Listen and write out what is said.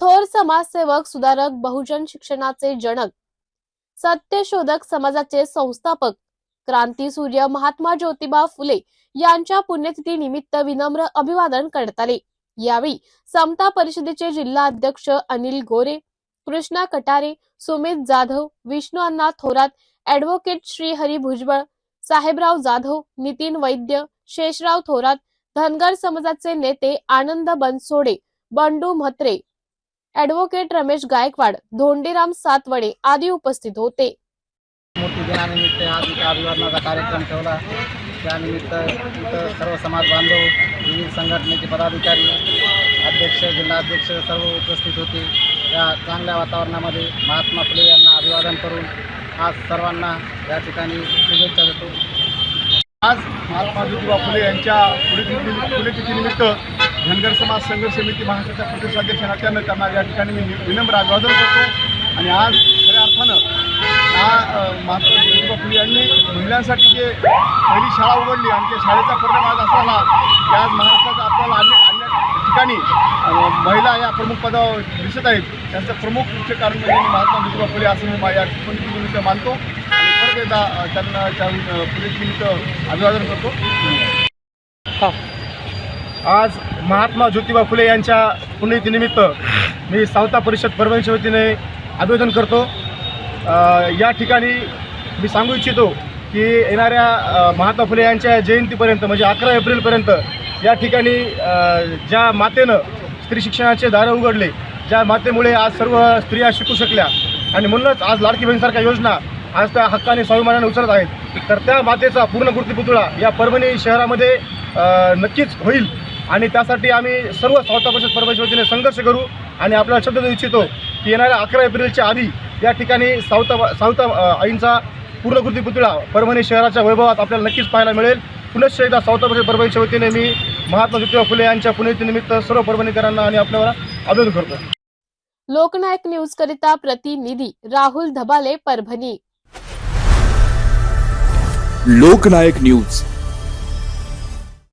थोर समाजसेवक सुधारक बहुजन शिक्षणाचे जनक सत्यशोधक समाजाचे संस्थापक क्रांती सूर्य महात्मा ज्योतिबा फुले यांच्या पुण्यतिथी निमित्त विनम्र अभिवादन करण्यात आले. यावेळी समता परिषदेचे जिल्हा अध्यक्ष अनिल गोरे कृष्णा कटारे सुमित जाधव विष्णू अण्णा थोरात ऍडव्होकेट श्री हरी भुजबळ साहेबराव जाधव नितीन वैद्य शेषराव थोरात धनगर समाजाचे नेते आनंद बनसोडे बंडू म्हात्रे ऍडव्होकेट रमेश गायकवाड धोंडीराम सातवडे आदी उपस्थित होते. मूर्ती दिनानिमित्त आज इथं अभिवादनाचा कार्यक्रम ठेवला. त्यानिमित्त इथं सर्व समाज बांधव विविध संघटनेचे पदाधिकारी अध्यक्ष जिल्हाध्यक्ष सर्व उपस्थित होते. या चांगल्या वातावरणामध्ये महात्मा फुले यांना अभिवादन करून आज सर्वांना या ठिकाणी शुभेच्छा देतो. आज महात्मा ज्योतिबा फुले यांच्या पुण्यतिथीनिमित्त धनगर समाज संघर्ष समिती महाराष्ट्राच्या प्रदेशाध्यक्ष नात्यानं त्यांना या ठिकाणी मी विनम्र अभिवादन करतो. आणि आज खऱ्या अर्थानं हा महात्मा ज्योतिबा फुले यांनी महिलांसाठी जे पहिली शाळा उघडली आणि त्या शाळेचा परिणाम आज असा झाला की आज महाराष्ट्र ठिकाणी महिला या प्रमुख पदावर दिसत आहेत. त्यांचं प्रमुख मुख्य कारण म्हणजे महात्मा ज्योतिबा फुले असं मी या पुण्यतिथीनिमित्त मानतो. आणि परत एकदा त्यांना त्या अ, पुण्यतिथीनिमित्त अभिवादन करतो. आज महात्मा ज्योतिबा फुले यांच्या पुण्यतिथीनिमित्त मी सावता परिषद परभणीच्या वतीने अभिवादन करतो. या ठिकाणी मी सांगू इच्छितो की येणाऱ्या महात्मा फुले यांच्या जयंतीपर्यंत म्हणजे अकरा एप्रिलपर्यंत या ठिकाणी ज्या मातेनं स्त्री शिक्षणाचे दारं उघडले ज्या मातेमुळे आज सर्व स्त्रिया शिकू शकल्या आणि म्हणूनच आज लाडकी बहिणीसारख्या योजना आज त्या हक्काने स्वाभिमानाने उचलत आहेत तर त्या मातेचा पूर्ण कृतीपुतळा या परभणी शहरामध्ये नक्कीच होईल. आणि त्यासाठी आम्ही सर्व सावता परिषद परभणीच्या वतीने संघर्ष करू आणि आपल्याला शब्द देऊ इच्छितो की येणाऱ्या अकरा एप्रिलच्या आधी या ठिकाणी सावता सावता आईंचा पूर्णकृती पुतळा परभणी शहराच्या वैभवात आपल्याला नक्कीच पाहायला मिळेल. पुनश्च एकदा सावता परिषद परभणीच्या वतीने मी महात्मा ज्योतिबा फुले यांच्या पुण्यतिनिमित्त सर्व परभणीकरांना आणि आपल्याला अभिवादन करतो. लोकनायक न्यूज करिता प्रतिनिधी राहुल धबाले परभणी. लोकनायक न्यूज.